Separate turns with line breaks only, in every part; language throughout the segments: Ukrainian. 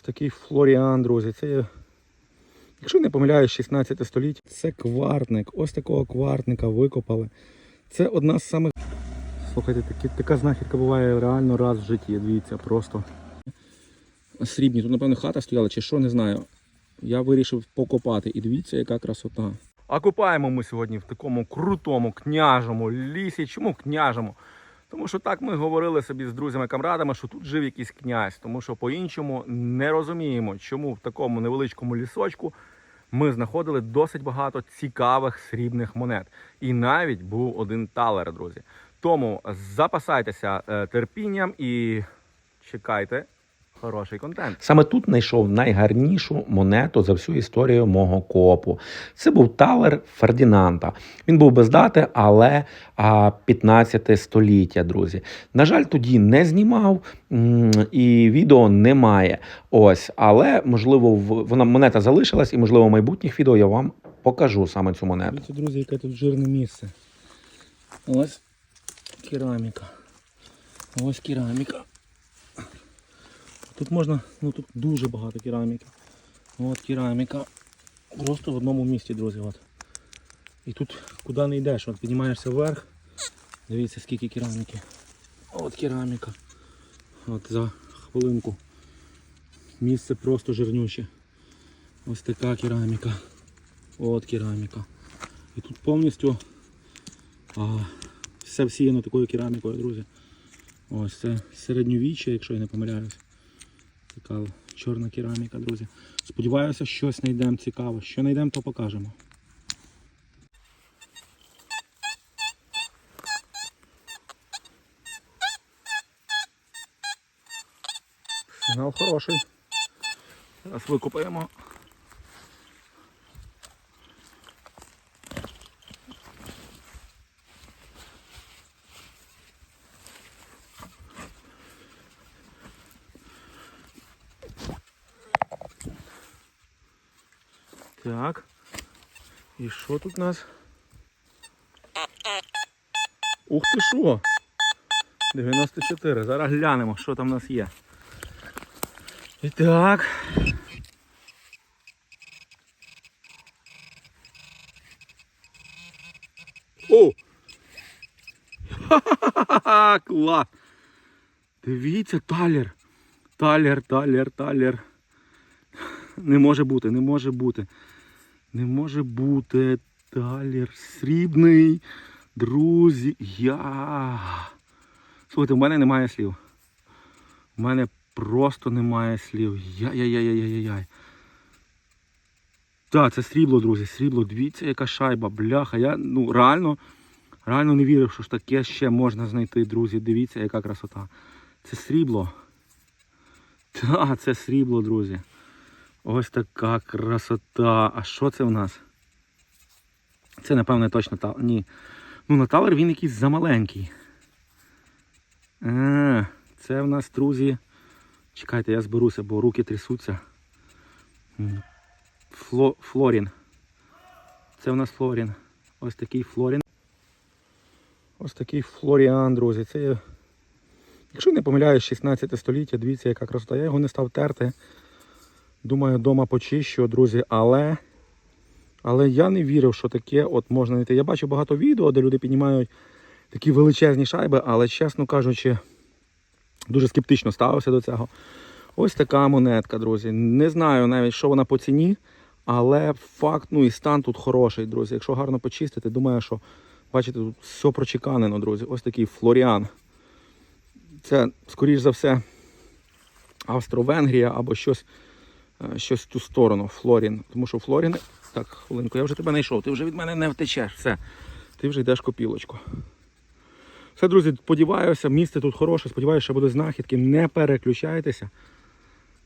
Такий Флоріан, друзі. Це, якщо не помиляюсь, 16 століття. Це квартник. Ось такого квартника викопали. Це одна з самих. Слухайте, такі, така знахідка буває реально раз в житті. Дивіться, просто. Срібні. Тут, напевно, хата стояла чи що, не знаю. Я вирішив покопати. І дивіться, яка красота. А копаємо ми сьогодні в такому крутому княжому лісі. Чому княжому? Тому що так ми говорили собі з друзями-камрадами, що тут жив якийсь князь, тому що по-іншому не розуміємо, чому в такому невеличкому лісочку ми знаходили досить багато цікавих срібних монет. І навіть був один талер, друзі. Тому запасайтеся е, терпінням і чекайте хороший контент.
Саме тут знайшов найгарнішу монету за всю історію мого копу. Це був талер Фердінанда. Він був без дати, але 15 століття, друзі. На жаль, тоді не знімав і відео немає. Ось, але можливо, вона монета залишилась, і можливо, в майбутніх відео я вам покажу саме цю монету.
Дивіться, друзі, яке тут жирне місце. Ось кераміка. Ось кераміка. Тут можна, ну тут дуже багато кераміки. От кераміка. Просто в одному місці, друзі. От. І тут куди не йдеш, от піднімаєшся вверх. Дивіться скільки кераміки. От кераміка. От за хвилинку. Місце просто жирнюче. Ось така кераміка. От кераміка. І тут повністю а, все всіяно такою керамікою, друзі. Ось це середньовіччя, якщо я не помиляюсь. Така чорна кераміка, друзі. Сподіваюся, щось знайдемо цікаве. Що знайдемо, то покажемо. Сигнал хороший. Зараз викопаємо. Так. І що тут у нас? Ух ти що? 94. Зараз глянемо, що там у нас є. І так. О! Ха-ха-ха! Клас! Дивіться, талер. Талер, талер, талер. Не може бути, не може бути. Не може бути талер срібний. Друзі, я. Слухайте, в мене немає слів. У мене просто немає слів. Яй-яй-яй-яй-яй. Так, це срібло, друзі, срібло. Дивіться, яка шайба, бляха. Я ну реально, реально не вірив, що ж таке ще можна знайти, друзі. Дивіться, яка красота. Це срібло. Так, це срібло, друзі. Ось така красота. А що це в нас? Це, напевне, точно талер. Ні. Ну, на талер він якийсь замаленький. А, це в нас, друзі. Чекайте, я зберуся, бо руки трясуться. Фло, Флорін. Це в нас Флорін. Ось такий Флорін. Ось такий Флоріан, друзі. Це, якщо не помиляюсь, 16 століття, дивіться, яка красота. Я його не став терти. Думаю, вдома почищу, друзі, але. Але я не вірив, що таке от можна знайти. Я бачу багато відео, де люди піднімають такі величезні шайби, але, чесно кажучи, дуже скептично ставився до цього. Ось така монетка, друзі. Не знаю навіть, що вона по ціні, але факт, ну і стан тут хороший, друзі. Якщо гарно почистити, думаю, що бачите, тут все прочеканено, друзі. Ось такий Флоріан. Це, скоріш за все, Австро-Венгрія або щось, щось в ту сторону, Флорін. Тому що Флорін. Так, хвилинку, я вже тебе знайшов. Ти вже від мене не втечеш. Все. Ти вже йдеш копілочку. Все, друзі, сподіваюся, місце тут хороше, сподіваюся, що буде знахідки. Не переключайтеся.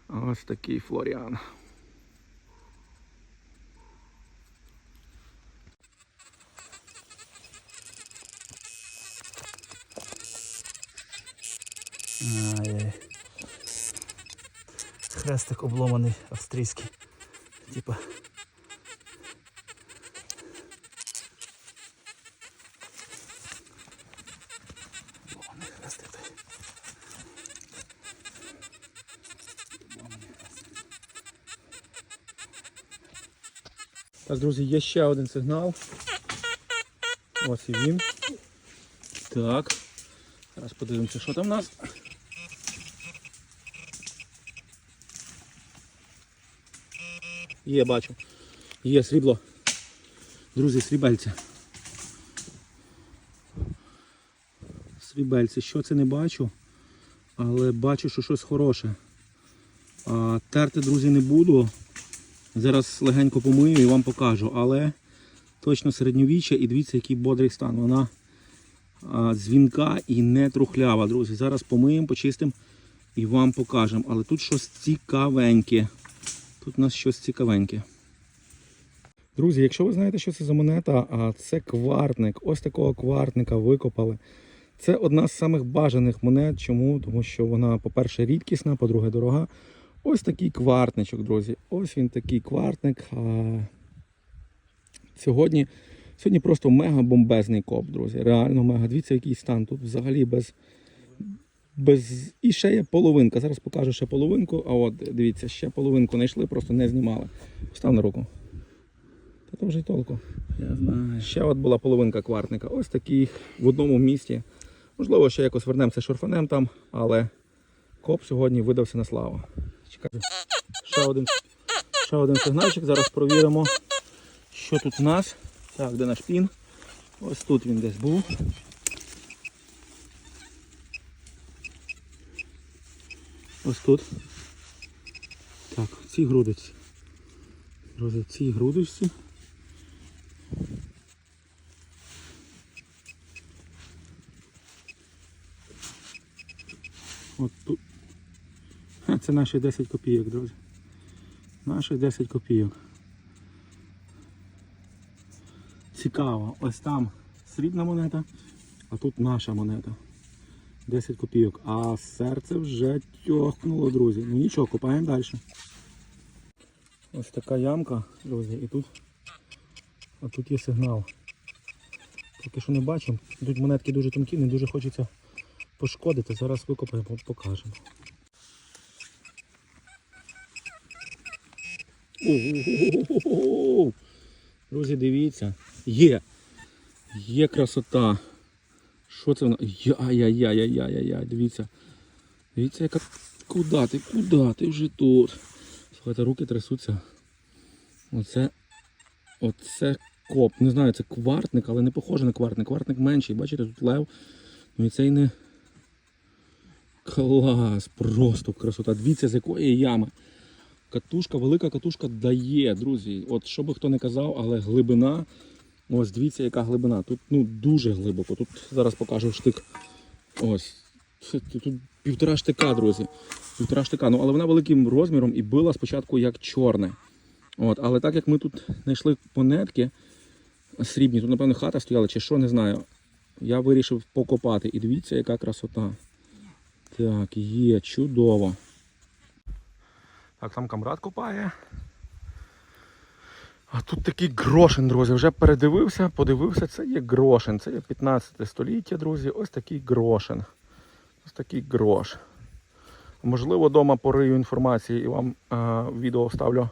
Ось такий Флоріан.
Ай-яй хрестик обломаний австрійський. Типа.
Так, друзі, є ще один сигнал. Ось і він. Так. Зараз подивимося, що там у нас. Є, бачу. Є срібло. Друзі, срібельце. Срібельце. Що це не бачу, але бачу, що щось хороше. А, терти, друзі, не буду. Зараз легенько помию і вам покажу, але точно середньовіччя і дивіться, який бодрий стан. Вона а, дзвінка і не трухлява, друзі. Зараз помиємо, почистимо і вам покажемо. Але тут щось цікавеньке. Тут у нас щось цікавеньке. Друзі, якщо ви знаєте, що це за монета, а це квартник. Ось такого квартника викопали. Це одна з самих бажаних монет. Чому? Тому що вона, по-перше, рідкісна, по-друге, дорога. Ось такий квартничок, друзі. Ось він такий квартник. А... Сьогодні, сьогодні просто мега бомбезний коп, друзі. Реально мега. Дивіться, який стан. Тут взагалі без. Без... І ще є половинка. Зараз покажу ще половинку. А от дивіться, ще половинку знайшли, просто не знімали. Постав на руку. Та то вже й толку.
Я знаю.
Ще от була половинка квартника. Ось такий в одному місті. Можливо, ще якось вернемося шурфанем там, але коп сьогодні видався на славу. Чекайте. Ще один, ще один сигнальчик. Зараз провіримо, що тут у нас. Так, де наш пін? Ось тут він десь був. Ось тут. Так, в цій грудочці. Друзі, в цій грудочці. От тут. Це наші 10 копійок, друзі. Наші 10 копійок. Цікаво. Ось там срібна монета, а тут наша монета. 10 копійок. А серце вже тьохнуло, друзі. Ну нічого, копаємо далі. Ось така ямка, друзі, і тут, а тут є сигнал. Поки що не бачимо. Тут монетки дуже тонкі, не дуже хочеться пошкодити. Зараз викопаємо, покажемо. Друзі, дивіться. Є. Є красота. Що це воно? Яй-яй-яй-яй-яй-яй. Дивіться. Дивіться, яка. Куда ти? Куда ти вже тут? Слухайте, руки трясуться. Оце. Оце коп. Не знаю, це квартник, але не похоже на квартник. Квартник менший. Бачите, тут лев. Ну і цей не. Клас! Просто красота. Дивіться, з якої ями. Катушка, велика катушка дає, друзі. От що би хто не казав, але глибина. Ось дивіться, яка глибина. Тут ну, дуже глибоко. Тут зараз покажу штик. Ось. Тут півтора штика, друзі. Півтора штика. Ну, але вона великим розміром і била спочатку як чорне. От, але так як ми тут знайшли монетки срібні, тут, напевно, хата стояла чи що, не знаю. Я вирішив покопати. І дивіться, яка красота. Так, є, чудово. Так, там камрад копає. А тут такий грошин, друзі. Вже передивився, подивився, це є грошин. Це є 15 століття, друзі. Ось такий грошин. Ось такий грош. Можливо, вдома порию інформації і вам е, відео ставлю.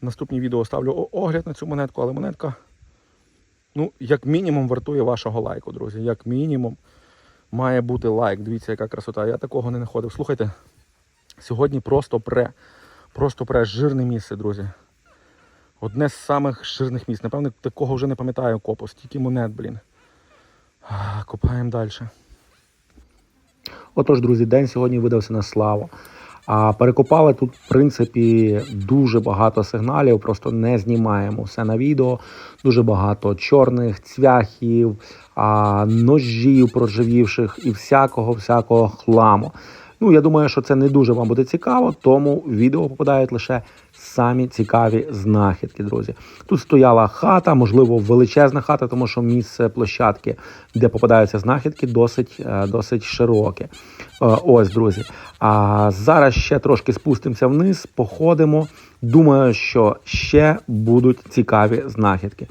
Наступні відео ставлю огляд на цю монетку, але монетка, ну, як мінімум, вартує вашого лайку, друзі. Як мінімум має бути лайк. Дивіться, яка красота. Я такого не знаходив. Слухайте, сьогодні просто пре. Просто пре жирне місце, друзі. Одне з самих жирних місць. Напевно, такого вже не пам'ятаю копу. Стільки монет, блін. Копаємо далі.
Отож, друзі, день сьогодні видався на славу. А перекопали тут, в принципі, дуже багато сигналів, просто не знімаємо все на відео. Дуже багато чорних цвяхів, ножів проживівших і всякого всякого хламу. Ну, я думаю, що це не дуже вам буде цікаво, тому в відео попадають лише самі цікаві знахідки, друзі. Тут стояла хата, можливо, величезна хата, тому що місце площадки, де попадаються знахідки, досить, е, досить широке. Е, Ось, друзі. А зараз ще трошки спустимося вниз, походимо. Думаю, що ще будуть цікаві знахідки.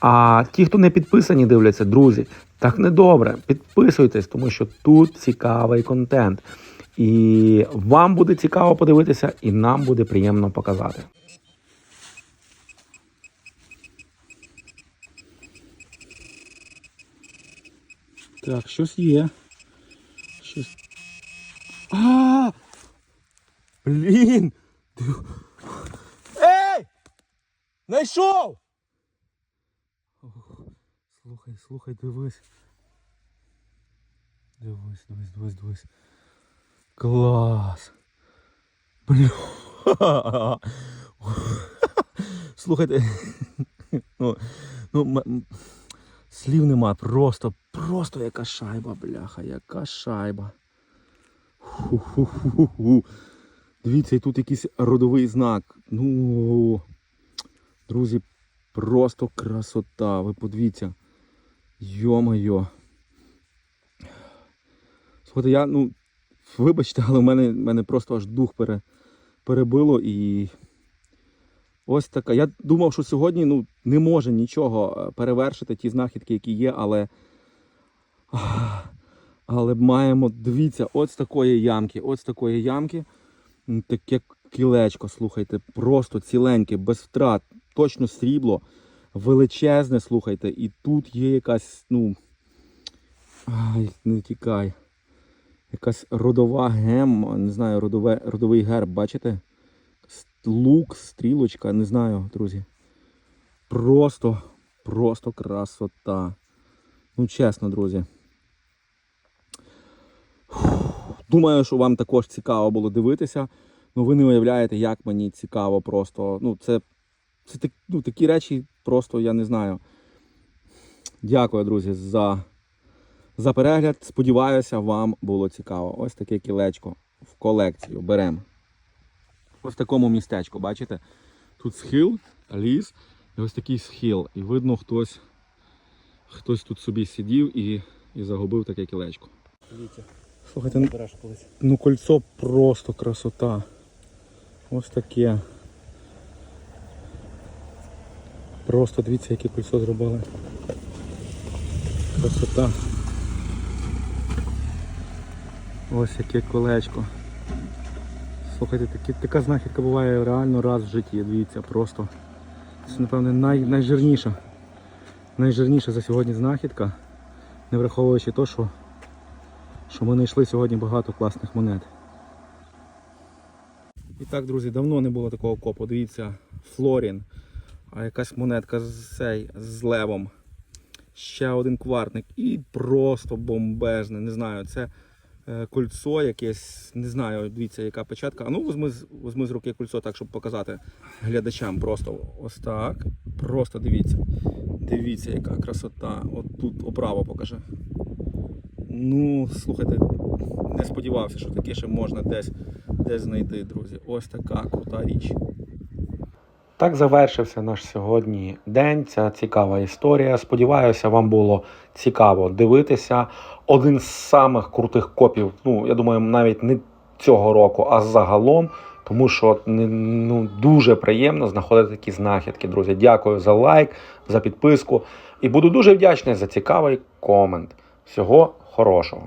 А ті, хто не підписані, дивляться, друзі, так не добре. Підписуйтесь, тому що тут цікавий контент. І вам буде цікаво подивитися, і нам буде приємно показати.
Так, щось є. Щось. А! -а, -а! Блін! Ей! Найшов! Слухай, слухай, дивись. Дивись, дивись, дивись, дивись. Клас. Бля. Слухайте. Ну, ну, слів нема, просто, просто яка шайба, бляха, яка шайба. Ху-ху-ху-ху. Дивіться, і тут якийсь родовий знак. Ну, друзі, просто красота. Ви подивіться. Йо-моє. Слухайте, я, ну, вибачте, але в мене, мене просто аж дух пере, перебило і. Ось така. Я думав, що сьогодні ну, не може нічого е, перевершити ті знахідки, які є, але. Але маємо, дивіться, з такої ямки, з такої ямки. Таке кілечко, слухайте, просто ціленьке, без втрат, точно срібло, величезне, слухайте, і тут є якась, ну. Ай, не тікай. Якась родова гем, не знаю, родове, родовий герб, бачите? Лук, стрілочка, не знаю, друзі. Просто, просто красота. Ну, чесно, друзі. Думаю, що вам також цікаво було дивитися. Ну, ви не уявляєте, як мені цікаво просто. Ну, це, це ну, такі речі, просто я не знаю. Дякую, друзі, за, за перегляд. Сподіваюся, вам було цікаво. Ось таке кілечко в колекцію беремо. Ось в такому містечку, бачите? Тут схил, ліс, і ось такий схил. І видно, хтось, хтось тут собі сидів і, і загубив таке кілечко.
Вітя,
Слухайте, ну, ну кольцо просто красота. Ось таке. Просто дивіться, яке кольцо зробили. Красота. Ось яке колечко. Слухайте, такі, така знахідка буває реально раз в житті. Дивіться, просто. Це, напевне, най, найжирніша. Найжирніша за сьогодні знахідка. Не враховуючи те, що що ми знайшли сьогодні багато класних монет. І так, друзі, давно не було такого копу. Дивіться, Флорін, а якась монетка з, цей, з левом. Ще один квартник і просто бомбезне. Не знаю, це кольцо якесь, не знаю, дивіться, яка печатка. А ну візьми, з- візьми з руки кольцо так, щоб показати глядачам. Просто ось так. Просто дивіться. Дивіться, яка красота. От тут оправа покаже. Ну, слухайте, не сподівався, що таке ще можна десь, десь знайти, друзі. Ось така крута річ.
Так завершився наш сьогодні день. Ця цікава історія. Сподіваюся, вам було цікаво дивитися. Один з самих крутих копів, ну я думаю, навіть не цього року, а загалом. Тому що ну, дуже приємно знаходити такі знахідки, друзі. Дякую за лайк, за підписку. І буду дуже вдячний за цікавий комент. Всього хорошого.